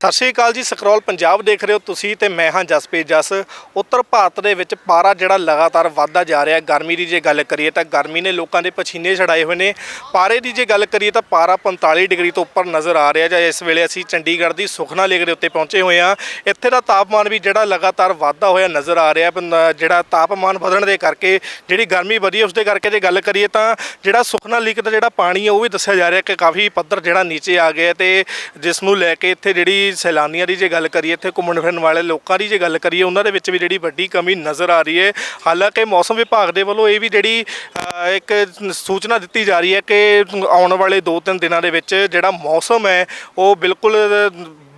ਸਤਿ ਸ਼੍ਰੀ ਅਕਾਲ ਜੀ, ਸਕਰੋਲ ਪੰਜਾਬ ਦੇਖ ਰਹੇ ਹੋ ਤੁਸੀਂ ਤੇ ਮੈਂ ਹਾਂ ਜਸਪ੍ਰੀਤ ਜਸ। ਉੱਤਰ ਭਾਰਤ ਦੇ ਵਿੱਚ ਪਾਰਾ ਜਿਹੜਾ ਲਗਾਤਾਰ ਵਧਦਾ ਜਾ ਰਿਹਾ ਗਰਮੀ ਦੀ ਜੇ ਗੱਲ ਕਰੀਏ ਤਾਂ ਗਰਮੀ ਨੇ ਲੋਕਾਂ ਦੇ ਪਸੀਨੇ ਛੜਾਏ ਹੋਏ ਨੇ। ਪਾਰੇ ਦੀ ਜੇ ਗੱਲ ਕਰੀਏ ਤਾਂ ਪਾਰਾ 45 ਡਿਗਰੀ ਤੋਂ ਉੱਪਰ ਨਜ਼ਰ ਆ ਰਿਹਾ ਜਾਂ ਇਸ ਵੇਲੇ ਅਸੀਂ ਚੰਡੀਗੜ੍ਹ ਦੀ ਸੁਖਨਾ ਲੇਕ ਦੇ ਉੱਤੇ ਪਹੁੰਚੇ ਹੋਏ ਹਾਂ। ਇੱਥੇ ਦਾ ਤਾਪਮਾਨ ਵੀ ਜਿਹੜਾ ਲਗਾਤਾਰ ਵਧਦਾ ਹੋਇਆ ਨਜ਼ਰ ਆ ਰਿਹਾ ਜਿਹੜਾ ਤਾਪਮਾਨ ਵਧਣ ਦੇ ਕਰਕੇ, ਜਿਹੜੀ ਗਰਮੀ ਵਧੀ ਹੈ ਉਸ ਦੇ ਕਰਕੇ ਜੇ ਗੱਲ ਕਰੀਏ ਤਾਂ ਜਿਹੜਾ ਸੁਖਨਾ ਲੇਕ ਦਾ ਜਿਹੜਾ ਪਾਣੀ ਹੈ, ਉਹ ਵੀ ਦੱਸਿਆ ਜਾ ਰਿਹਾ ਕਿ ਕਾਫੀ ਪੱਧਰ ਜਿਹੜਾ ਨੀਚੇ ਆ ਗਿਆ ਤੇ ਜਿਸ ਨੂੰ ਲੈ ਕੇ ਇੱਥੇ ਜਿਹੜੀ ਸੈਲਾਨੀਆਂ ਦੀ ਜੇ ਗੱਲ ਕਰੀਏ ਇੱਥੇ ਘੁੰਮਣ ਫਿਰਨ ਵਾਲੇ ਲੋਕਾਂ ਦੀ ਜੇ ਗੱਲ ਕਰੀਏ ਉਹਨਾਂ ਦੇ ਵਿੱਚ ਵੀ ਜਿਹੜੀ ਵੱਡੀ ਕਮੀ ਨਜ਼ਰ ਆ ਰਹੀ ਹੈ। ਹਾਲਾਂਕਿ ਮੌਸਮ ਵਿਭਾਗ ਦੇ ਵੱਲੋਂ ਇਹ ਵੀ ਜਿਹੜੀ ਅ, ਇੱਕ ਸੂਚਨਾ ਦਿੱਤੀ ਜਾ ਰਹੀ ਹੈ ਕਿ ਆਉਣ ਵਾਲੇ 2-3 ਦਿਨਾਂ ਦੇ ਵਿੱਚ ਜਿਹੜਾ ਮੌਸਮ ਹੈ ਉਹ ਬਿਲਕੁਲ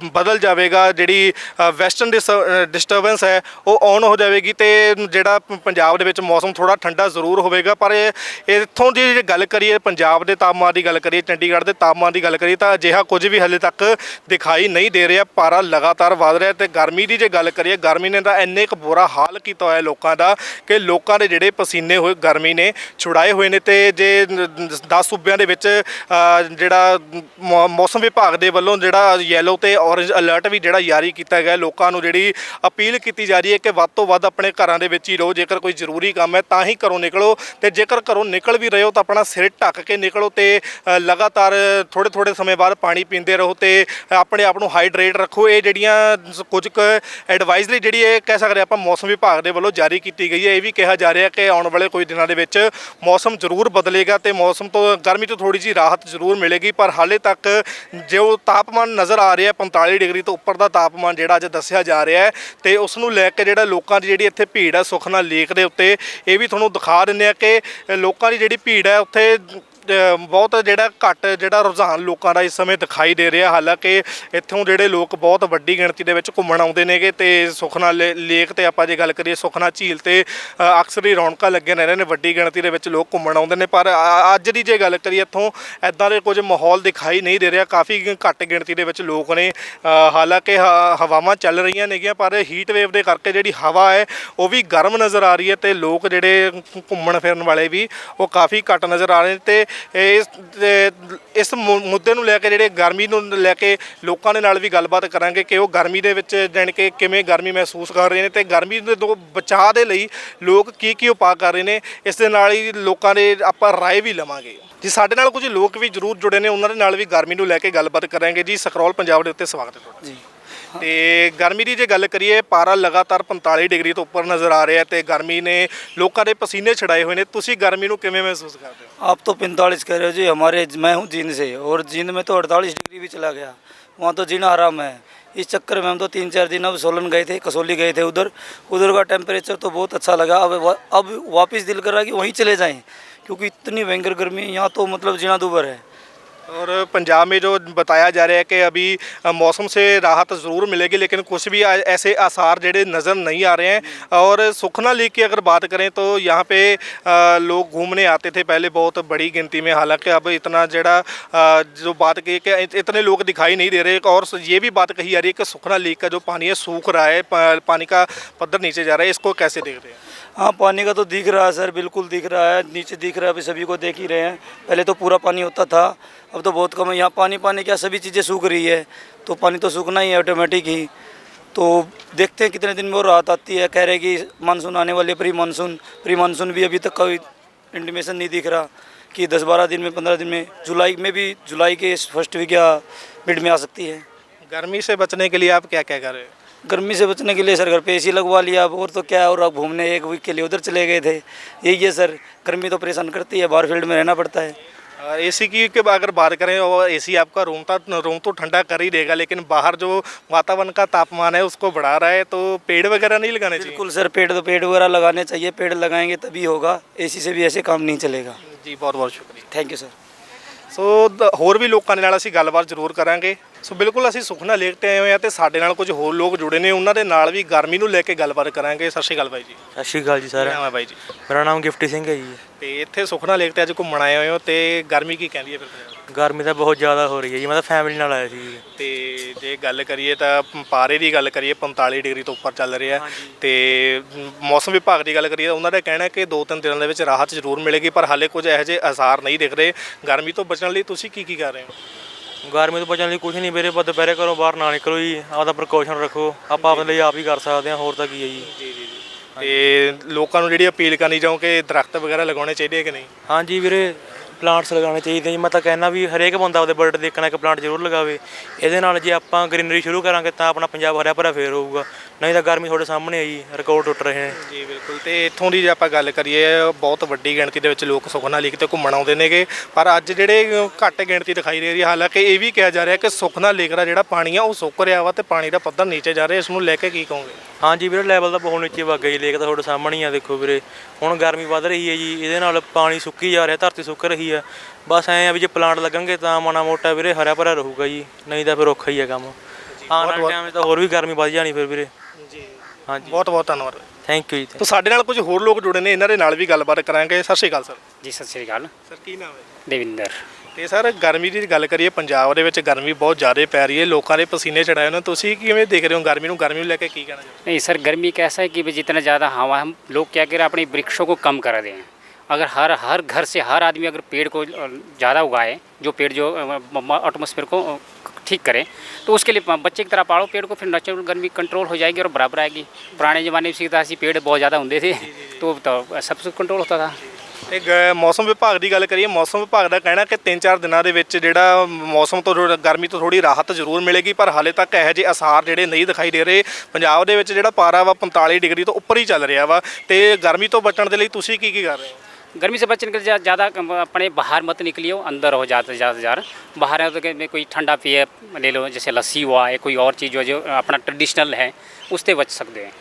ਬਦਲ ਜਾਵੇਗਾ, ਜਿਹੜੀ ਵੈਸਟਰਨ ਡਿਸਟਰਬੈਂਸ ਹੈ, ਉਹ ਔਨ ਹੋ ਜਾਵੇਗੀ ਤੇ ਜਿਹੜਾ ਪੰਜਾਬ ਦੇ ਵਿੱਚ ਮੌਸਮ ਥੋੜਾ ਠੰਡਾ ਜ਼ਰੂਰ ਹੋਵੇਗਾ, ਪਰ ਇੱਥੋਂ ਦੀ ਜੇ ਗੱਲ ਕਰੀਏ, ਪੰਜਾਬ ਦੇ ਤਾਪਮਾਨ ਦੀ ਗੱਲ ਕਰੀਏ, ਚੰਡੀਗੜ੍ਹ ਦੇ ਤਾਪਮਾਨ ਦੀ ਗੱਲ ਕਰੀਏ, ਤਾਂ ਅਜਿਹਾ ਕੁਝ ਵੀ ਹਲੇ ਤੱਕ ਦਿਖਾਈ ਨਹੀਂ ਦੇ ਰਿਹਾ, ਪਾਰਾ ਲਗਾਤਾਰ ਵਧ ਰਿਹਾ ਤੇ ਗਰਮੀ ਦੀ ਜੇ ਗੱਲ ਕਰੀਏ, ਗਰਮੀ ਨੇ ਤਾਂ ਇੰਨੇ ਕੁ ਬੁਰਾ ਹਾਲ ਕੀਤਾ ਹੋਇਆ ਲੋਕਾਂ ਦਾ ਕਿ ਲੋਕਾਂ ਦੇ ਜਿਹੜੇ ਪਸੀਨੇ ਹੋਏ, ਗਰਮੀ ਨੇ ਛੁਡਾਏ ਹੋਏ ਨੇ ਤੇ ਜੇ 10 ਸੂਬਿਆਂ ਦੇ ਵਿੱਚ ਜਿਹੜਾ ਮੌਸਮ ਵਿਭਾਗ ਦੇ ਵੱਲੋਂ ਜਿਹੜਾ ਯੈਲੋ ਤੇ ਔਰੇਂਜ ਅਲਰਟ ਵੀ ਜਿਹੜਾ ਜਾਰੀ ਕੀਤਾ ਗਿਆ ਲੋਕਾਂ ਨੂੰ ਜਿਹੜੀ ਅਪੀਲ ਕੀਤੀ ਜਾ ਰਹੀ ਹੈ ਕਿ ਵੱਧ ਤੋਂ ਵੱਧ ਆਪਣੇ ਘਰਾਂ ਦੇ ਵਿੱਚ ਹੀ ਰਹੋ। ਜੇਕਰ ਕੋਈ ਜ਼ਰੂਰੀ ਕੰਮ ਹੈ ਤਾਂ ਹੀ ਘਰੋਂ ਨਿਕਲੋ ਤੇ ਜੇਕਰ ਘਰੋਂ ਨਿਕਲ ਵੀ ਰਹੇ ਹੋ ਤਾਂ ਆਪਣਾ ਸਿਰ ਢੱਕ ਕੇ ਨਿਕਲੋ ਤੇ ਲਗਾਤਾਰ ਥੋੜੇ ਥੋੜੇ ਸਮੇਂ ਬਾਅਦ ਪਾਣੀ ਪੀਂਦੇ ਰਹੋ ਤੇ ਆਪਣੇ ਆਪ ਨੂੰ ਹਾਈਡਰੇਟ ਰੱਖੋ। ਇਹ ਜਿਹੜੀਆਂ ਕੁਝ ਕੁ ਐਡਵਾਈਜ਼ਰੀ ਜਿਹੜੀ ਇਹ ਕਹਿ ਸਕਦੇ ਆਪਾਂ ਮੌਸਮ ਵਿਭਾਗ ਦੇ ਵੱਲੋਂ ਜਾਰੀ ਕੀਤੀ ਗਈ ਹੈ। ਇਹ ਵੀ ਕਿਹਾ ਜਾ ਰਿਹਾ ਕਿ ਆਉਣ ਵਾਲੇ ਕੁਝ ਦਿਨਾਂ ਦੇ ਵਿੱਚ ਮੌਸਮ ਜ਼ਰੂਰ ਬਦਲੇਗਾ ਤੇ ਮੌਸਮ ਤੋਂ ਗਰਮੀ ਤੋਂ ਥੋੜੀ ਜਿਹੀ ਰਾਹਤ ਜ਼ਰੂਰ ਮਿਲੇਗੀ। ਪਰ ਹਾਲੇ ਤੱਕ ਜੋ ਤਾਪਮਾਨ ਨਜ਼ਰ ਆ ਰਿਹਾ 45 ਡਿਗਰੀ ਤੋਂ ਉੱਪਰ ਦਾ ਤਾਪਮਾਨ ਜਿਹੜਾ ਅੱਜ ਦੱਸਿਆ ਜਾ ਰਿਹਾ ਹੈ ਤੇ ਉਸ ਨੂੰ ਲੈ ਕੇ ਜਿਹੜਾ ਲੋਕਾਂ ਦੀ ਜਿਹੜੀ ਇੱਥੇ ਭੀੜ ਹੈ ਸੁਖਨਾ ਲੇਕ ਦੇ ਉੱਤੇ, ਇਹ ਵੀ ਤੁਹਾਨੂੰ ਦਿਖਾ ਦਿੰਦੇ ਆ ਕਿ ਲੋਕਾਂ ਦੀ ਜਿਹੜੀ ਭੀੜ ਹੈ ਉੱਥੇ ਬਹੁਤ ਜਿਹੜਾ ਘੱਟ ਜਿਹੜਾ ਰੁਝਾਨ ਲੋਕਾਂ ਦਾ ਇਸ ਸਮੇਂ ਦਿਖਾਈ ਦੇ ਰਿਹਾ। ਹਾਲਾਂਕਿ ਇੱਥੋਂ ਜਿਹੜੇ ਲੋਕ ਬਹੁਤ ਵੱਡੀ ਗਿਣਤੀ ਦੇ ਵਿੱਚ ਘੁੰਮਣ ਆਉਂਦੇ ਨੇਗੇ ਤੇ ਸੁਖਨਾ ਲੇ- ਲੇਕ ਤੇ ਆਪਾਂ ਜੇ ਗੱਲ ਕਰੀਏ ਸੁਖਨਾ ਝੀਲ ਤੇ ਅਕਸਰ ਹੀ ਰੌਣਕਾਂ ਲੱਗੀਆਂ ਰਹਿੰਦੇ ਨੇ, ਵੱਡੀ ਗਿਣਤੀ ਦੇ ਵਿੱਚ ਲੋਕ ਘੁੰਮਣ ਆਉਂਦੇ ਨੇ। ਪਰ ਅੱਜ ਦੀ ਜੇ ਗੱਲ ਕਰੀਏ ਇੱਥੋਂ ਐਦਾਂ ਦੇ ਕੁਝ ਮਾਹੌਲ ਦਿਖਾਈ ਨਹੀਂ ਦੇ ਰਿਹਾ। ਕਾਫੀ ਘੱਟ ਗਿਣਤੀ ਦੇ ਵਿੱਚ ਲੋਕ ਨੇ। ਹਾਲਾਂਕਿ ਹ- ਹਵਾਵਾਂ ਚੱਲ ਰਹੀਆਂ ਨੇਗੀਆਂ, ਪਰ ਹੀਟ ਵੇਵ ਦੇ ਕਰਕੇ ਜਿਹੜੀ ਹਵਾ ਹੈ, ਉਹ ਵੀ ਗਰਮ ਨਜ਼ਰ ਆ ਰਹੀ ਹੈ ਤੇ ਲੋਕ ਜਿਹੜੇ ਘੁੰਮਣ ਫਿਰਨ ਵਾਲੇ ਵੀ, ਉਹ ਕਾਫੀ ਘੱਟ ਨਜ਼ਰ ਆ ਰਹੇ ਨੇ ਤੇ ਇਸ ਇਸ ਮੁੱਦੇ ਨੂੰ ਲੈ ਕੇ ਜਿਹੜੇ ਗਰਮੀ ਨੂੰ ਲੈ ਕੇ ਲੋਕਾਂ ਦੇ ਨਾਲ ਵੀ ਗੱਲਬਾਤ ਕਰਾਂਗੇ ਕਿ ਉਹ ਗਰਮੀ ਦੇ ਵਿੱਚ ਜਾਣੀ ਕਿ ਕਿਵੇਂ ਗਰਮੀ ਮਹਿਸੂਸ ਕਰ ਰਹੇ ਨੇ ਤੇ ਗਰਮੀ ਦੇ ਤੋਂ ਬਚਾਅ ਦੇ ਲਈ ਲੋਕ ਕੀ ਕੀ ਉਪਾਅ ਕਰ ਰਹੇ ਨੇ, ਇਸ ਦੇ ਨਾਲ ਹੀ ਲੋਕਾਂ ਦੇ ਆਪਾਂ ਰਾਏ ਵੀ ਲਵਾਂਗੇ। ਜੀ, ਸਾਡੇ ਨਾਲ ਕੁਝ ਲੋਕ ਵੀ ਜਰੂਰ ਜੁੜੇ ਨੇ, ਉਹਨਾਂ ਦੇ ਨਾਲ ਵੀ ਗਰਮੀ ਨੂੰ ਲੈ ਕੇ ਗੱਲਬਾਤ ਕਰਾਂਗੇ। ਜੀ, ਸਕਰੋਲ ਪੰਜਾਬ ਦੇ ਉੱਤੇ ਸਵਾਗਤ ਹੈ ਤੁਹਾਡਾ। ਜੀ। ਤੇ ਗਰਮੀ ਦੀ ਜੇ ਗੱਲ ਕਰੀਏ ਪਾਰਾ ਲਗਾਤਾਰ 45 ਡਿਗਰੀ ਤੋਂ ਉੱਪਰ ਨਜ਼ਰ ਆ ਰਿਹਾ ਤੇ ਗਰਮੀ ਨੇ ਲੋਕਾਂ ਦੇ ਪਸੀਨੇ ਛੜਾਏ ਹੋਏ ਨੇ ਤੁਸੀਂ ਗਰਮੀ ਨੂੰ ਕਿਵੇਂ ਮਹਿਸੂਸ ਕਰਦੇ ਹੋ आप तो पैंतालीस कह रहे हो जी हमारे मैं हूँ जींद से और जींद में तो अड़तालीस डिग्री भी चला गया वहाँ तो जीना आराम है इस चक्कर में हम तो तीन चार दिन अब सोलन गए थे कसौली गए थे उधर उधर का टेम्परेचर तो बहुत अच्छा लगा अब वा- अब वापस दिल कर रहा है कि वहीं चले जाएं क्योंकि इतनी भयंकर गर्मी है यहाँ तो मतलब जीना दुबर है और पंजाब में जो बताया जा रहा है कि अभी मौसम से राहत ज़रूर मिलेगी, लेकिन कुछ भी ऐसे आसार जड़े नज़र नहीं आ रहे हैं। और सुखना लेक की अगर बात करें तो यहाँ पे लोग घूमने आते थे पहले बहुत बड़ी गिनती में, हालाँकि अब इतना जड़ा जो बात की कि इतने लोग दिखाई नहीं दे रहे। और ये भी बात कही जा रही है कि सुखना लेक का जो पानी है सूख रहा है पानी का पद्धर नीचे जा रहा है, इसको कैसे देख रहे हैं? हाँ पानी का तो दिख रहा है सर, बिल्कुल दिख रहा है, नीचे दिख रहा है, अभी सभी को देख ही रहे हैं। पहले तो पूरा पानी होता था अब तो बहुत कम है। यहाँ पानी पानी क्या सभी चीज़ें सूख रही है? तो पानी तो सूखना ही है ऑटोमेटिक ही। तो देखते हैं कितने दिन में और राहत आती है। कह रहे कि मानसून आने वाले प्री मानसून प्री मानसून भी अभी तक कोई इंटीमेशन नहीं दिख रहा कि दस बारह दिन में पंद्रह दिन में जुलाई में भी जुलाई के फ़र्स्ट वीक या मिड में आ सकती है। गर्मी से बचने के लिए आप क्या क्या कर रहे हो? गर्मी से बचने के लिए सर घर पे एसी लगवा लिया अब और तो क्या और अब घूमने एक वीक के लिए उधर चले गए थे। यही है सर गर्मी तो परेशान करती है बाहर फ़ील्ड में रहना पड़ता है। ए सी की के अगर बात करें और ए सी आपका रूम था रूम तो ठंडा कर ही देगा लेकिन बाहर जो वातावरण का तापमान है उसको बढ़ा रहा है तो पेड़ वगैरह नहीं लगाने चाहिए? बिल्कुल सर पेड़ तो पेड़ वगैरह लगाने चाहिए पेड़ लगाएँगे तभी होगा ए सी से भी ऐसे काम नहीं चलेगा। जी बहुत बहुत शुक्रिया। Thank you sir so the- ਹੋਰ ਵੀ ਲੋਕਾਂ ਦੇ ਨਾਲ ਅਸੀਂ ਗੱਲਬਾਤ ਜ਼ਰੂਰ ਕਰਾਂਗੇ। ਸੋ ਬਿਲਕੁਲ ਅਸੀਂ ਸੁਖਨਾ ਲੇਕ ਤੇ ਆਏ ਹੋਏ ਆ ਤੇ ਸਾਡੇ ਨਾਲ ਕੁਝ ਹੋਰ ਲੋਕ ਜੁੜੇ ਨੇ ਉਹਨਾਂ ਦੇ ਨਾਲ ਵੀ ਗਰਮੀ ਨੂੰ ਲੈ ਕੇ ਗੱਲਬਾਤ ਕਰਾਂਗੇ। ਸਤਿ ਸ਼੍ਰੀ ਅਕਾਲ ਬਾਈ ਜੀ। ਸਤਿ ਸ਼੍ਰੀ ਅਕਾਲ ਜੀ ਸਾਰਿਆਂ ਹੈ ਬਾਈ ਜੀ? ਮੇਰਾ ਨਾਮ ਗਿਫਟੀ ਸਿੰਘ ਹੈ ਜੀ। ਤੇ ਇੱਥੇ ਸੁਖਨਾ ਲੇਕ ਤੇ ਅੱਜ ਘੁੰਮਣ ਆਏ ਹੋਏ ਹੋ ਤੇ ਗਰਮੀ ਕੀ ਕਹਿੰਦੀ ਹੈ ਫਿਰ? ਗਰਮੀ ਤਾਂ ਬਹੁਤ ਜ਼ਿਆਦਾ ਹੋ ਰਹੀ ਹੈ ਜੀ ਮੈਂ ਤਾਂ ਫੈਮਿਲੀ ਨਾਲ ਆਇਆ ਸੀ ਜੀ। ਤੇ ਜੇ ਗੱਲ ਕਰੀਏ ਤਾਂ ਪਾਰੇ ਦੀ ਗੱਲ ਕਰੀਏ 45 ਡਿਗਰੀ ਤੋਂ ਉੱਪਰ ਚੱਲ ਰਿਹਾ ਤੇ ਮੌਸਮ ਵਿਭਾਗ ਦੀ ਗੱਲ ਕਰੀਏ ਤਾਂ ਉਹਨਾਂ ਦਾ ਕਹਿਣਾ ਹੈ ਕਿ ਦੋ ਤਿੰਨ ਦਿਨਾਂ ਦੇ ਵਿੱਚ ਰਾਹਤ ਜ਼ਰੂਰ ਮਿਲੇਗੀ ਪਰ ਹਾਲੇ ਕੁਝ ਇਹੋ ਜਿਹੇ ਆਸਾਰ ਨਹੀਂ ਦਿਖ ਰਹੇ। ਗਰਮੀ ਤੋਂ ਬਚਣ ਲਈ ਤੁਸੀਂ ਕੀ ਕੀ ਕਰ ਰਹੇ ਹੋ? ਗਰਮੀ ਤੋਂ ਬਚਣ ਲਈ ਕੁਝ ਨਹੀਂ ਵੀਰੇ ਪਰ ਦੁਪਹਿਰੇ ਘਰੋਂ ਬਾਹਰ ਨਾ ਨਿਕਲੋ ਜੀ ਆਪਦਾ ਪ੍ਰੀਕਾਸ਼ਨ ਰੱਖੋ। ਆਪਾਂ ਆਪਣੇ ਲਈ ਆਪ ਹੀ ਕਰ ਸਕਦੇ ਹਾਂ ਹੋਰ ਤਾਂ ਕੀ ਹੈ ਜੀ। ਜੀ ਜੀ ਤੇ ਲੋਕਾਂ ਨੂੰ ਜਿਹੜੀ ਅਪੀਲ ਕਰਨੀ ਚਾਹੋ ਕਿ ਦਰਖਤ ਵਗੈਰਾ ਲਗਾਉਣੇ ਚਾਹੀਦੇ ਕਿ ਨਹੀਂ? ਹਾਂਜੀ ਵੀਰੇ ਪਲਾਂਟਸ ਲਗਾਉਣੇ ਚਾਹੀਦੇ ਜੀ। ਮੈਂ ਤਾਂ ਕਹਿੰਦਾ ਵੀ ਹਰੇਕ ਬੰਦਾ ਆਪਦੇ ਬਰਥਡੇ ਦੇਖਣਾ ਇੱਕ ਪਲਾਂਟ ਜ਼ਰੂਰ ਲਗਾਵੇ। ਇਹਦੇ ਨਾਲ ਜੇ ਆਪਾਂ ਗ੍ਰੀਨਰੀ ਸ਼ੁਰੂ ਕਰਾਂਗੇ ਤਾਂ ਆਪਣਾ ਪੰਜਾਬ ਹਰਿਆ ਭਰਿਆ ਫੇਰ ਹੋਊਗਾ। ਨਹੀਂ ਤਾਂ ਗਰਮੀ ਤੁਹਾਡੇ ਸਾਹਮਣੇ ਜੀ ਰਿਕਾਰਡ ਟੁੱਟ ਰਹੇ ਨੇ। ਜੀ ਬਿਲਕੁਲ। ਤੇ ਇੱਥੋਂ ਦੀ ਜੇ ਆਪਾਂ ਗੱਲ ਕਰੀਏ ਬਹੁਤ ਵੱਡੀ ਗਿਣਤੀ ਦੇ ਵਿੱਚ ਲੋਕ ਸੁਖਨਾ ਲੇਕ ਤੇ ਘੁੰਮਣ ਆਉਂਦੇ ਨੇਗੇ। ਪਰ ਅੱਜ ਜਿਹੜੇ ਘੱਟ ਗਿਣਤੀ ਦਿਖਾਈ ਦੇ ਰਹੀ ਹੈ ਹਾਲਾਂਕਿ ਇਹ ਵੀ ਕਿਹਾ ਜਾ ਰਿਹਾ ਕਿ ਸੁਖਨਾ ਲੇਕ ਦਾ ਜਿਹੜਾ ਪਾਣੀ ਆ ਉਹ ਸੁੱਕ ਰਿਹਾ ਵਾ ਤੇ ਪਾਣੀ ਦਾ ਪੱਧਰ ਨੀਚੇ ਜਾ ਰਿਹਾ। ਇਸ ਨੂੰ ਲੈ ਕੇ ਕੀ ਕਹੋਗੇ? ਹਾਂਜੀ ਵੀਰੇ ਲੈਵਲ ਤਾਂ ਬਹੁਤ ਨੀਚੇ ਵਗ ਗਈ ਲੇਕ ਤਾਂ ਤੁਹਾਡੇ ਸਾਹਮਣੇ ਆ ਦੇਖੋ ਵੀਰੇ। ਹੁਣ ਗਰਮੀ ਵੱਧ ਰਹੀ ਹੈ ਜੀ। ਇਹਦੇ ਨਾਲ ਪਾਣੀ ਸੁੱਕੀ ਜਾ ਰਿਹਾ ਧਰਤੀ ਸੁੱਕ ਰਹੀ ਹੈ ਬਸ ਐਂ ਆ ਵੀ ਜੇ ਪਲਾਂਟ ਲੱਗਣਗੇ ਤਾਂ ਮਾਣਾ ਮੋਟਾ ਵੀਰੇ ਹਰਿਆ ਭਰਿਆ ਰਹੂਗਾ ਜੀ ਨਹੀਂ ਤਾਂ ਫਿਰ ਔਖਾ ਹੀ ਹੈ ਕੰਮ ਆਉਣ ਵਾਲੇ ਟਾਈਮ 'ਚ ਤਾਂ ਹੋਰ ਵੀ ਗਰਮੀ ਵੱਧ ਜਾਣੀ ਫਿਰ ਵੀਰੇ ਜੀ ਹਾਂਜੀ ਬਹੁਤ ਬਹੁਤ ਧੰਨਵਾਦ ਥੈਂਕ ਯੂ ਜੀ ਤੋ ਸਾਡੇ ਨਾਲ ਕੁਝ ਹੋਰ ਲੋਕ ਜੁੜੇ ਨੇ ਇਹਨਾਂ ਦੇ ਨਾਲ ਵੀ ਗੱਲਬਾਤ ਕਰਾਂਗੇ ਸਤਿ ਸ਼੍ਰੀ ਅਕਾਲ ਸਰ ਜੀ ਸਤਿ ਸ੍ਰੀ ਅਕਾਲ ਸਰ ਕੀ ਨਾਮ ਹੈ ਦੇਵਿੰਦਰ ਤੇ ਸਰ ਗਰਮੀ ਦੀ ਗੱਲ ਕਰੀਏ ਪੰਜਾਬ ਦੇ ਵਿੱਚ ਗਰਮੀ ਬਹੁਤ ਜ਼ਿਆਦਾ ਪੈ ਰਹੀ ਹੈ ਲੋਕਾਂ ਦੇ ਪਸੀਨੇ ਚੜਾਏ ਉਹਨਾਂ ਤੁਸੀਂ ਕਿਵੇਂ ਦੇਖ ਰਹੇ ਹੋ ਗਰਮੀ ਨੂੰ ਗਰਮੀ ਨੂੰ ਲੈ ਕੇ ਕੀ ਕਹਿਣਾ ਚਾਹੁੰਦੇ नहीं सर गर्मी कैसा है कि भाई जितना ज़्यादा हवा हम लोग क्या करें अपने वृक्षों को कम कर दें अगर हर हर घर से हर आदमी अगर पेड़ को ज़्यादा उगाए जो पेड़ जो एटमोसफेयर को अ, ठीक करे तो उसके लिए बच्चे की तरह पाड़ो पेड़ को फिर नेचुरल गर्मी कंट्रोल हो जाएगी और बराबर आएगी पुराने ज़माने में सीधा सी पेड़ बहुत ज़्यादा होते थे तो, तो सब कुछ कंट्रोल होता था ਤੇ ਗ- ਮੌਸਮ ਵਿਭਾਗ ਦੀ ਗੱਲ ਕਰੀਏ ਮੌਸਮ ਵਿਭਾਗ ਦਾ ਕਹਿਣਾ ਕਿ 3-4 ਦਿਨਾਂ ਦੇ ਵਿੱਚ ਜਿਹੜਾ ਮੌਸਮ ਤੋਂ ਥੋੜ੍ਹਾ- ਗਰਮੀ ਤੋਂ ਥੋੜੀ ਰਾਹਤ ਜ਼ਰੂਰ ਮਿਲੇਗੀ ਪਰ ਹਾਲੇ ਤੱਕ ਇਹੋ ਜਿਹੇ ਅਸਾਰ ਜਿਹੜੇ ਨਹੀਂ ਦਿਖਾਈ ਦੇ ਰਹੇ ਪੰਜਾਬ ਦੇ ਵਿੱਚ ਜਿਹੜਾ ਪਾਰਾ ਵਾ 45 ਡਿਗਰੀ ਤੋਂ ਉੱਪਰ ਹੀ ਚੱਲ ਰਿਹਾ ਵਾ ਤੇ ਗਰਮੀ ਤੋਂ ਬਚਣ ਦੇ ਲਈ ਤੁਸੀਂ ਕੀ ਕੀ ਕਰ ਰਹੇ ਹੋ गर्मी से बचने के लिए ज़्यादा अपने बाहर मत निकलियो अंदर हो ज़्यादा से ज़्यादा ज़्यादा बाहर है तो कि कोई ठंडा पिए ले लो जैसे लस्सी हुआ या कोई और चीज़ हो जो अपना ट्रेडिशनल है उससे बच सकते हैं ਅ,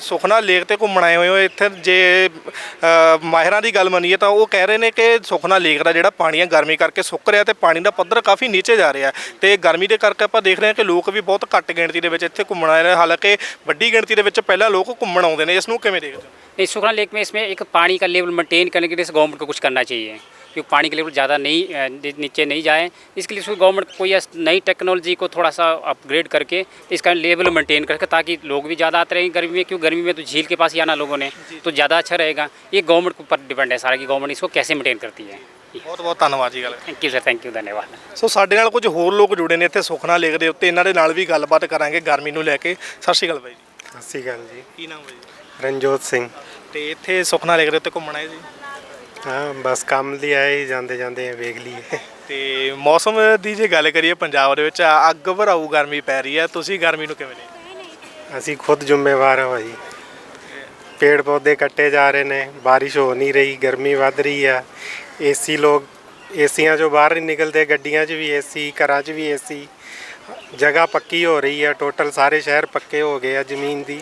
ਸੁਖਨਾ ਲੇਕ ਤੇ ਘੁੰਮਣ ਆਏ ਹੋਏ ਹੋ ਇੱਥੇ ਜੇ ਅ, ਮਾਹਿਰਾਂ ਦੀ ਗੱਲ ਮੰਨੀਏ ਤਾਂ ਉਹ ਕਹਿ ਰਹੇ ਨੇ ਕਿ ਸੁਖਨਾ ਲੇਕ ਦਾ ਜਿਹੜਾ ਪਾਣੀ ਹੈ ਗਰਮੀ ਕਰਕੇ ਸੁੱਕ ਰਿਹਾ ਤੇ ਪਾਣੀ ਦਾ ਪੱਧਰ ਕਾਫੀ ਨੀਚੇ ਜਾ ਰਿਹਾ ਤੇ ਗਰਮੀ ਦੇ ਕਰਕੇ ਆਪਾਂ ਦੇਖ ਰਹੇ ਹਾਂ ਕਿ ਲੋਕ ਵੀ ਬਹੁਤ ਘੱਟ ਗਿਣਤੀ ਦੇ ਵਿੱਚ ਇੱਥੇ ਘੁੰਮਣ ਆਏ ਨੇ ਹਾਲਾਂਕਿ ਵੱਡੀ ਗਿਣਤੀ ਦੇ ਵਿੱਚ ਪਹਿਲਾਂ ਲੋਕ ਘੁੰਮਣ ਆਉਂਦੇ ਨੇ ਇਸ ਨੂੰ ਕਿਵੇਂ ਦੇਖਦੇ ਹੋ नहीं सुखना लेक में इसमें एक पानी का लेवल मेंटेन करने के लिए गवर्नमेंट को कुछ करना चाहिए क्योंकि पानी का लेवल ज़्यादा नहीं अ, नी- नीचे नहीं जाए इसके लिए उसको गवर्नमेंट कोई ऐस- नई टेक्नोलॉजी को थोड़ा सा अपग्रेड करके इसका लेवल मेंटेन करके ताकि लोग भी ज़्यादा आते रहें गर्मी में क्यों गर्मी में तो झील के पास ही आना लोगों ने तो ज़्यादा अच्छा रहेगा ये गवर्नमेंट के ऊपर डिपेंड है सारा कि गवर्नमेंट इसको कैसे मेंटेन करती है ਬਹੁਤ ਬਹੁਤ ਧੰਨਵਾਦ ਜੀ ਗੱਲ thank you sir thank you धन्यवाद ਸੋ ਸਾਡੇ ਨਾਲ ਕੁਝ ਹੋਰ ਲੋਕ ਜੁੜੇ ਨੇ ਇੱਥੇ ਸੁਖਨਾ ਲੇਕ ਦੇ ਉੱਤੇ ਇਹਨਾਂ ਦੇ ਨਾਲ ਵੀ ਗੱਲਬਾਤ ਕਰਾਂਗੇ ਗਰਮੀ ਨੂੰ ਲੈ ਕੇ ਸਤਿ ਸ਼੍ਰੀ ਅਕਾਲ ਬਾਈ ਜੀ ਸਤਿ ਸ਼੍ਰੀ ਅਕਾਲ ਜੀ ਕੀ ਨਾਮ ਹੈ ਜੀ ਰਣਜੋਤ ਸਿੰਘ ਤੇ ਇੱਥੇ ਸੁਖਨਾ ਲੇਕ ਦੇ ਉੱਤੇ ਘੁੰਮਣ ਆਏ ਜੀ ਹਾਂ ਬਸ ਕੰਮ ਲਈ ਆਏ ਜਾਂਦੇ ਜਾਂਦੇ ਵੇਖ ਲਈਏ। ਤੇ ਮੌਸਮ ਦੀ ਜੇ ਗੱਲ ਕਰੀਏ ਪੰਜਾਬ ਦੇ ਵਿੱਚ ਅੱਗ ਭਰਾਊ ਗਰਮੀ ਪੈ ਰਹੀ ਹੈ ਤੁਸੀਂ ਗਰਮੀ ਨੂੰ ਕਿਵੇਂ ਦੇਖਦੇ ਅਸੀਂ ਖੁਦ ਜ਼ਿੰਮੇਵਾਰ ਹਾਂ ਭਾਈ। ਪੇੜ ਪੌਦੇ ਕੱਟੇ ਜਾ ਰਹੇ ਨੇ ਬਾਰਿਸ਼ ਹੋ ਨਹੀਂ ਰਹੀ ਗਰਮੀ ਵੱਧ ਰਹੀ ਆ। ਏਸੀ ਲੋਕ ਏਸੀਆਂ ਚੋਂ ਬਾਹਰ ਨਹੀਂ ਨਿਕਲਦੇ ਗੱਡੀਆਂ 'ਚ ਵੀ ਏਸੀ ਘਰਾਂ 'ਚ ਵੀ ਏਸੀ। ਜਗ੍ਹਾ ਪੱਕੀ ਹੋ ਰਹੀ ਆ ਟੋਟਲ ਸਾਰੇ ਸ਼ਹਿਰ ਪੱਕੇ ਹੋ ਗਏ ਆ ਜ਼ਮੀਨ ਦੀ।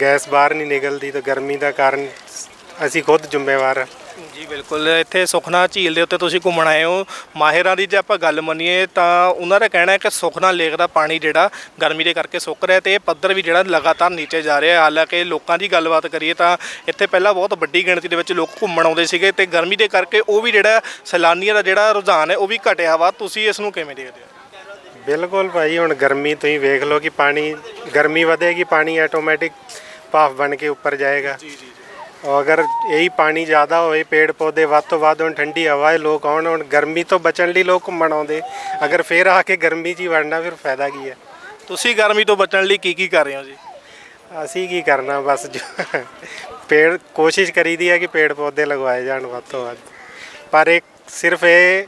ਗੈਸ ਬਾਹਰ ਨਹੀਂ ਨਿਕਲਦੀ ਤਾਂ ਗਰਮੀ ਦਾ ਕਾਰਨ ਅਸੀਂ ਖੁਦ ਜ਼ਿੰਮੇਵਾਰ ਹਾਂ। ਜੀ ਬਿਲਕੁਲ। ਇੱਥੇ ਸੁਖਨਾ ਝੀਲ ਦੇ ਉੱਤੇ ਤੁਸੀਂ ਘੁੰਮਣ ਆਏ ਹੋ। ਮਾਹਿਰਾਂ ਦੀ ਜੇ ਆਪਾਂ ਗੱਲ ਮੰਨੀਏ ਤਾਂ ਉਹਨਾਂ ਦਾ ਕਹਿਣਾ ਹੈ ਕਿ ਸੁਖਨਾ ਲੇਕ ਦਾ ਪਾਣੀ ਜਿਹੜਾ ਗਰਮੀ ਦੇ ਕਰਕੇ ਸੁੱਕ ਰਿਹਾ ਤੇ ਇਹ ਪੱਧਰ ਵੀ ਜਿਹੜਾ ਲਗਾਤਾਰ ਨੀਚੇ ਜਾ ਰਿਹਾ। ਹਾਲਾਂਕਿ ਲੋਕਾਂ ਦੀ ਗੱਲਬਾਤ ਕਰੀਏ ਤਾਂ ਇੱਥੇ ਪਹਿਲਾਂ ਬਹੁਤ ਵੱਡੀ ਗਿਣਤੀ ਦੇ ਵਿੱਚ ਲੋਕ ਘੁੰਮਣ ਆਉਂਦੇ ਸੀਗੇ ਤੇ ਗਰਮੀ ਦੇ ਕਰਕੇ ਉਹ ਵੀ ਜਿਹੜਾ ਸੈਲਾਨੀਆਂ ਦਾ ਜਿਹੜਾ ਰੁਝਾਨ ਹੈ ਉਹ ਵੀ ਘਟਿਆ ਵਾ। ਤੁਸੀਂ ਇਸ ਨੂੰ ਕਿਵੇਂ ਦੇਖਦੇ ਹੋ? ਬਿਲਕੁਲ ਭਾਈ ਹੁਣ ਗਰਮੀ ਤੁਸੀਂ ਵੇਖ ਲਓ ਕਿ ਪਾਣੀ ਗਰਮੀ ਵਧੇਗੀ ਪਾਣੀ ਆਟੋਮੈਟਿਕ ਭਾਫ ਬਣ ਕੇ ਉੱਪਰ ਜਾਏਗਾ। ਜੀ ਜੀ। ਅਗਰ ਇਹੀ ਪਾਣੀ ਜ਼ਿਆਦਾ ਹੋਏ ਪੇੜ ਪੌਦੇ ਵੱਧ ਤੋਂ ਵੱਧ ਹੋਣ ਠੰਡੀ ਹਵਾ ਹੈ ਲੋਕ ਆਉਣ ਹੁਣ ਗਰਮੀ ਤੋਂ ਬਚਣ ਲਈ ਲੋਕ ਘੁੰਮਣ ਆਉਂਦੇ। ਅਗਰ ਫੇਰ ਆ ਕੇ ਗਰਮੀ 'ਚ ਹੀ ਵੜਨਾ ਫਿਰ ਫਾਇਦਾ ਕੀ ਹੈ? ਤੁਸੀਂ ਗਰਮੀ ਤੋਂ ਬਚਣ ਲਈ ਕੀ ਕੀ ਕਰ ਰਹੇ ਹੋ ਜੀ? ਅਸੀਂ ਕੀ ਕਰਨਾ ਬਸ ਜੋ- ਪੇੜ ਕੋਸ਼ਿਸ਼ ਕਰੀਦੀ ਹੈ ਕਿ ਪੇੜ ਪੌਦੇ ਲਗਵਾਏ ਜਾਣ ਵੱਧ ਤੋਂ ਵੱਧ। ਪਰ ਇੱਕ ਸਿਰਫ ਇਹ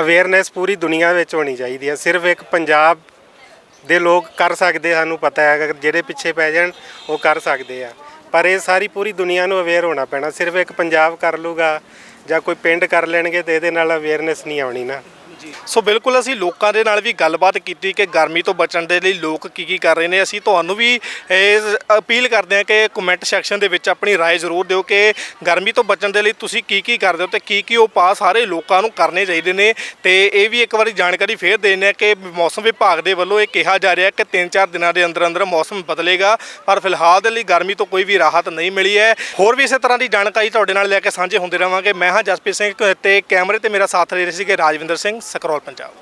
ਅਵੇਅਰਨੈਸ ਪੂਰੀ ਦੁਨੀਆ ਵਿੱਚ ਹੋਣੀ ਚਾਹੀਦੀ ਹੈ। ਸਿਰਫ ਇੱਕ ਪੰਜਾਬ ਦੇ ਲੋਕ ਕਰ ਸਕਦੇ ਸਾਨੂੰ ਪਤਾ ਹੈ ਅਗਰ ਜਿਹੜੇ ਪਿੱਛੇ ਪੈ ਜਾਣ ਉਹ ਕਰ ਸਕਦੇ ਆ। ਪਰ ਇਹ ਸਾਰੀ ਪੂਰੀ ਦੁਨੀਆ ਨੂੰ ਅਵੇਅਰ ਹੋਣਾ ਪੈਣਾ। ਸਿਰਫ ਇੱਕ ਪੰਜਾਬ ਕਰ ਲੂਗਾ ਜਾਂ ਕੋਈ ਪਿੰਡ ਕਰ ਲੈਣਗੇ ਤੇ ਇਹਦੇ ਨਾਲ ਅਵੇਅਰਨੈਸ ਨਹੀਂ ਆਉਣੀ ਨਾ। ਸੋ ਬਿਲਕੁਲ ਅਸੀਂ ਲੋਕਾਂ ਦੇ ਨਾਲ ਵੀ ਗੱਲਬਾਤ ਕੀਤੀ ਕਿ ਗਰਮੀ ਤੋਂ ਬਚਣ ਦੇ ਲਈ ਲੋਕ ਕੀ ਕੀ ਕਰ ਰਹੇ ਨੇ ਅਸੀਂ ਤੁਹਾਨੂੰ ਵੀ ਇਹ ਅਪੀਲ ਕਰਦੇ ਹਾਂ ਕਿ ਕਮੈਂਟ ਸੈਕਸ਼ਨ ਦੇ ਵਿੱਚ ਆਪਣੀ رائے ਜ਼ਰੂਰ ਦਿਓ ਕਿ ਗਰਮੀ ਤੋਂ ਬਚਣ ਦੇ ਲਈ ਤੁਸੀਂ ਕੀ ਕੀ ਕਰਦੇ ਹੋ ਤੇ ਕੀ ਕੀ ਉਪਾਅ ਸਾਰੇ ਲੋਕਾਂ ਨੂੰ ਕਰਨੇ ਚਾਹੀਦੇ ਨੇ ਤੇ ਇਹ ਵੀ ਇੱਕ ਵਾਰੀ ਜਾਣਕਾਰੀ ਫੇਰ ਦੇਣੇ ਆ ਕਿ ਮੌਸਮ ਵਿਭਾਗ ਦੇ ਵੱਲੋਂ ਇਹ ਕਿਹਾ ਜਾ ਰਿਹਾ ਕਿ 3-4 ਦਿਨਾਂ ਦੇ ਅੰਦਰ ਅੰਦਰ ਮੌਸਮ ਬਦਲੇਗਾ ਪਰ ਫਿਲਹਾਲ ਦੇ ਲਈ ਗਰਮੀ ਤੋਂ ਕੋਈ ਵੀ ਰਾਹਤ ਨਹੀਂ ਮਿਲੀ ਹੈ ਹੋਰ ਵੀ ਇਸੇ ਤਰ੍ਹਾਂ ਦੀ ਜਾਣਕਾਰੀ ਤੁਹਾਡੇ ਨਾਲ ਲੈ ਕੇ ਸਾਂਝੇ ਹੁੰਦੇ ਰਵਾਂਗੇ ਮੈਂ ਹਾਂ ਜਸਪ੍ਰੀਤ ਸਿੰਘ ਤੇ ਕੈਮਰੇ ਤੇ ਮੇਰਾ ਸਾਥ ਦੇ ਰਹੇ ਸੀਗੇ ਰਾਜਵਿੰਦਰ ਸਿੰਘ ਸਕਰੋਲ ਪੰਜਾਬ